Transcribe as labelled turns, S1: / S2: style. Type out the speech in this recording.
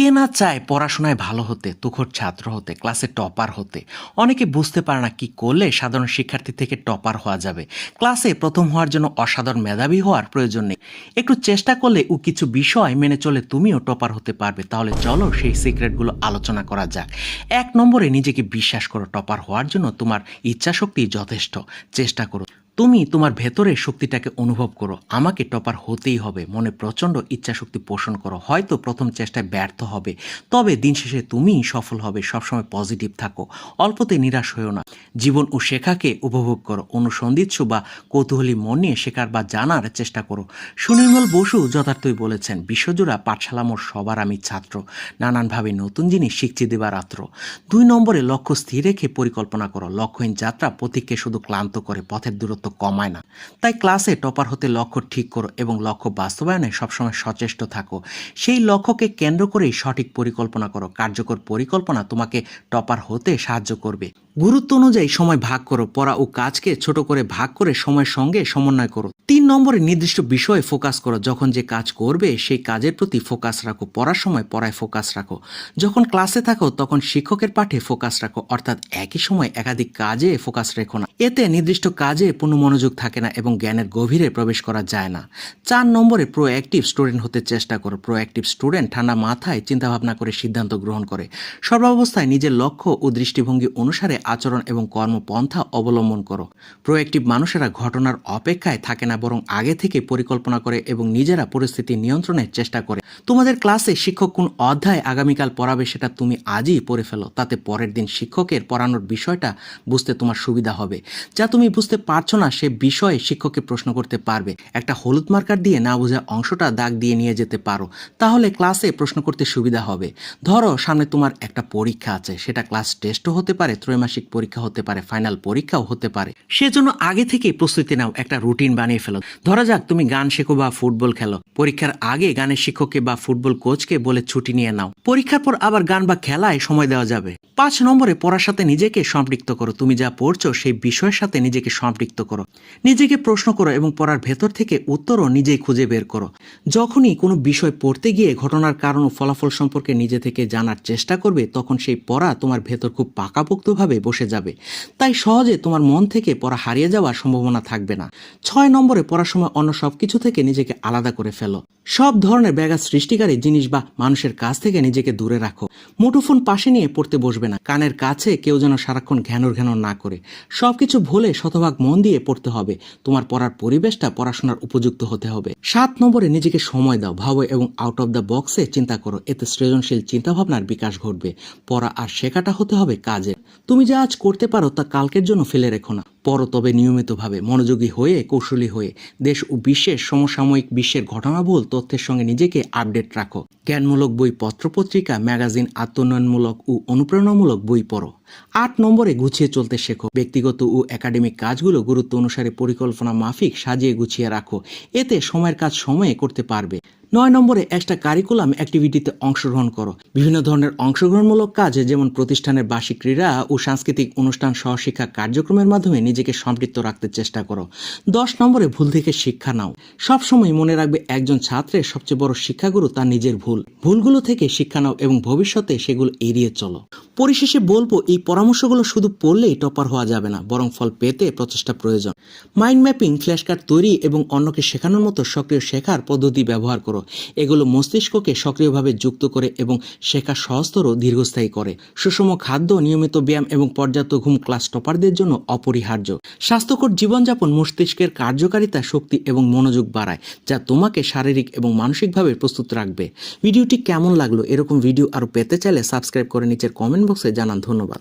S1: কে না চায় পড়াশোনায় ভালো হতে, তুখোর ছাত্র হতে, ক্লাসে টপার হতে? অনেকে বুঝতে পারে না কি করলে সাধারণ শিক্ষার্থী থেকে টপার হওয়া যাবে। ক্লাসে প্রথম হওয়ার জন্য অসাধারণ মেধাবী হওয়ার প্রয়োজন নেই। একটু চেষ্টা করলে ও কিছু বিষয় মেনে চলে তুমিও টপার হতে পারবে। তাহলে চলো সেই সিক্রেটগুলো আলোচনা করা যাক। এক নম্বরে নিজেকে বিশ্বাস করো, টপার হওয়ার জন্য তোমার ইচ্ছাশক্তি যথেষ্ট। চেষ্টা করো। তুমি তোমার ভেতরের শক্তিটাকে অনুভব করো। আমাকে টপার হতেই হবে। মনে প্রচণ্ড ইচ্ছাশক্তি পোষণ করো। হয়তো প্রথম চেষ্টায় ব্যর্থ হবে। তবে দিন শেষে তুমিই সফল হবে। সবসময় পজিটিভ থাকো। অল্পতে নিরাশ হয়েও না। জীবন ও শেখাকে উপভোগ করো। অনুসন্ধিৎসু বা কৌতূহলী মন নিয়ে শেখার বা জানার চেষ্টা করো। সুনির্মল বসু যথার্থই বলেছেন, বিশ্বজোড়া পাঠশালা মোর সবার আমি ছাত্র। নানানভাবে নতুন জিনিস শিখছি দেবার রাত্র দুই নম্বরে লক্ষ্য স্থির রেখে পরিকল্পনা করো। লক্ষ্যহীন যাত্রা প্রতীককে শুধু ক্লান্ত করে পথের দূরত্ব কমায় না। তাই ক্লাসে টপার হতে লক্ষ্য ঠিক করো এবং লক্ষ্য বাস্তবায়নে সবসময় সচেষ্ট থাকো। সেই লক্ষ্যকে কেন্দ্র করেই সঠিক পরিকল্পনা করো। কার্যকর পরিকল্পনা তোমাকে টপার হতে সাহায্য করবে। গুরুত্ব অনুযায়ী সময় ভাগ করো, পড়া ও কাজকে ছোট করে ভাগ করে সময়ের সঙ্গে সমন্বয় করো। তিন নম্বরে নির্দিষ্ট বিষয়ে ফোকাস করো। যখন যে কাজ করবে, সেই কাজের প্রতি ফোকাস রাখো। পড়ার সময় পড়ায় ফোকাস রাখো। যখন ক্লাসে থাকো, তখন শিক্ষকের পাঠে ফোকাস রাখো। অর্থাৎ একই সময় একাধিক কাজে ফোকাস রেখো না। এতে নির্দিষ্ট কাজে পূর্ণ মনোযোগ থাকে না এবং জ্ঞানের গভীরে প্রবেশ করা যায় না। চার নম্বরে প্রো অ্যাক্টিভ স্টুডেন্ট হতে চেষ্টা করো। প্রো অ্যাক্টিভ স্টুডেন্ট ঠান্ডা মাথায় চিন্তাভাবনা করে সিদ্ধান্ত গ্রহণ করে। সর্বাবস্থায় নিজের লক্ষ্য ও দৃষ্টিভঙ্গি অনুসারে আচরণ এবং কর্মপন্থা অবলম্বন করো। প্রোঅ্যাক্টিভ মানুষেরা ঘটনার অপেক্ষায় থাকে না, বরং আগে থেকে পরিকল্পনা করে এবং নিজেরা পরিস্থিতি নিয়ন্ত্রণের চেষ্টা করে। তোমাদের ক্লাসে শিক্ষক কোন অধ্যায় আগামীকাল পড়াবে সেটা তুমি আজই পড়ে ফেলো। তাতে পরের দিন শিক্ষকের পড়ানোর বিষয়টা বুঝতে তোমার সুবিধা হবে। যা তুমি বুঝতে পারছ না সে বিষয়ে শিক্ষককে প্রশ্ন করতে পারবে। একটা হলুদ মার্কার দিয়ে না বোঝা অংশটা দাগ দিয়ে নিয়ে যেতে পারো। তাহলে ক্লাসে প্রশ্ন করতে সুবিধা হবে। ধরো, সামনে তোমার একটা পরীক্ষা আছে। সেটা ক্লাস টেস্টও হতে পারে, ত্রৈমাসিক পরীক্ষা হতে পারে, ফাইনাল পরীক্ষাও হতে পারে। সেজন্য আগে থেকেই প্রস্তুতি নাও, একটা রুটিন বানিয়ে ফেলো। ধরা যাক তুমি গান শেখো বা ফুটবল খেলো। পরীক্ষার আগে গানের শিক্ষককে বা ফুটবল কোচকে বলে ছুটি নিয়ে নাও। পরীক্ষার পর আবার গান বা খেলায় সময় দেওয়া যাবে। পাঁচ নম্বরে পড়ার সাথে নিজেকে সম্পৃক্ত করো। তুমি যা পড়ছো সেই বিষয়ের সাথে নিজেকে সম্পৃক্ত করো। নিজেকে প্রশ্ন করো এবং পড়ার ভেতর থেকে উত্তরও নিজেই খুঁজে বের করো। যখনই কোনো বিষয় পড়তে গিয়ে ঘটনার কারণ ও ফলাফল সম্পর্কে নিজে থেকে জানার চেষ্টা করবে, তখন সেই পড়া তোমার ভেতর খুব পাকাপোক্তভাবে বসে যাবে। তাই সহজে তোমার মন থেকে পড়া হারিয়ে যাওয়ার সম্ভাবনা থাকবে না। ছয় নম্বরে পড়ার সময় অন্য সব কিছু থেকে নিজেকে আলাদা করে ফেলো। সব ধরনের ব্যাঘাত সৃষ্টিকারী জিনিস বা মানুষের কাছ থেকে নিজেকে দূরে রাখো। মুঠোফোন পাশে নিয়ে পড়তে বসবে না। কানের কাছে কেউ যেন সারাক্ষণ ঘ্যানোর ঘ্যানোর না করে। সবকিছু ভুলে শতভাগ মন দিয়ে পড়তে হবে। তোমার পড়ার পরিবেশটা পড়াশোনার উপযুক্ত হতে হবে। সাত নম্বরে নিজেকে সময় দাও, ভাবো এবং আউট অফ দ্য বক্সে চিন্তা করো। এতে সৃজনশীল চিন্তাভাবনার বিকাশ ঘটবে। পড়া আর শেখাটা হতে হবে কাজে। তুমি যা আজ করতে পারো তা কালকের জন্য ফেলে রেখো না। পড়ো তবে নিয়মিতভাবে মনোযোগী হয়ে, কৌশলী হয়ে দেশ ও বিশ্বের সমসাময়িক বিশ্বের ঘটনাবহুল তথ্যের সঙ্গে নিজেকে আপডেট রাখো। জ্ঞানমূলক বই পত্রপত্রিকা, ম্যাগাজিন, আত্মোন্নয়নমূলক ও অনুপ্রেরণামূলক বই পড়ো। আট নম্বরে গুছিয়ে চলতে শেখো। ব্যক্তিগত ও একাডেমিক কাজগুলো গুরুত্ব অনুসারে পরিকল্পনা মাফিক সাজিয়ে গুছিয়ে রাখো। এতে সময়ের কাজ সময়ে করতে পারবে। নয় নম্বরে একটা কারিকুলাম অ্যাক্টিভিটিতে অংশগ্রহণ করো। বিভিন্ন ধরনের অংশগ্রহণমূলক কাজে যেমন প্রতিষ্ঠানের বার্ষিক ক্রীড়া ও সাংস্কৃতিক অনুষ্ঠান সহশিক্ষা কার্যক্রমের মাধ্যমে নিজেকে সম্পৃক্ত রাখতে চেষ্টা করো। দশ নম্বরে ভুল থেকে শিক্ষা নাও। সবসময় মনে রাখবে একজন ছাত্রের সবচেয়ে বড় শিক্ষাগুরু তার নিজের ভুল। ভুলগুলো থেকে শিক্ষা নাও এবং ভবিষ্যতে সেগুলো এড়িয়ে চলো। পরিশেষে বলব, এই পরামর্শগুলো শুধু পড়লেই টপার হওয়া যাবে না, বরং ফল পেতে প্রচেষ্টা প্রয়োজন। মাইন্ড ম্যাপিং ফ্ল্যাশ কার্ড তৈরি এবং অন্যকে শেখানোর মতো সক্রিয় শেখার পদ্ধতি ব্যবহার করো। এগুলো মস্তিষ্ককে সক্রিয়ভাবে যুক্ত করে এবং শেখা সহস্তর দীর্ঘস্থায়ী করে। সুষম খাদ্য, নিয়মিত ব্যায়াম এবং পর্যাপ্ত ঘুম ক্লাস টপারদের জন্য অপরিহার্য। স্বাস্থ্যকর জীবনযাপন মস্তিষ্কের কার্যকারিতা, শক্তি এবং মনোযোগ বাড়ায়, যা তোমাকে শারীরিক এবং মানসিকভাবে প্রস্তুত রাখবে। ভিডিওটি কেমন লাগল এরকম ভিডিও আরও পেতে চাইলে সাবস্ক্রাইব করে নিচের কমেন্ট বক্সে জানান ধন্যবাদ।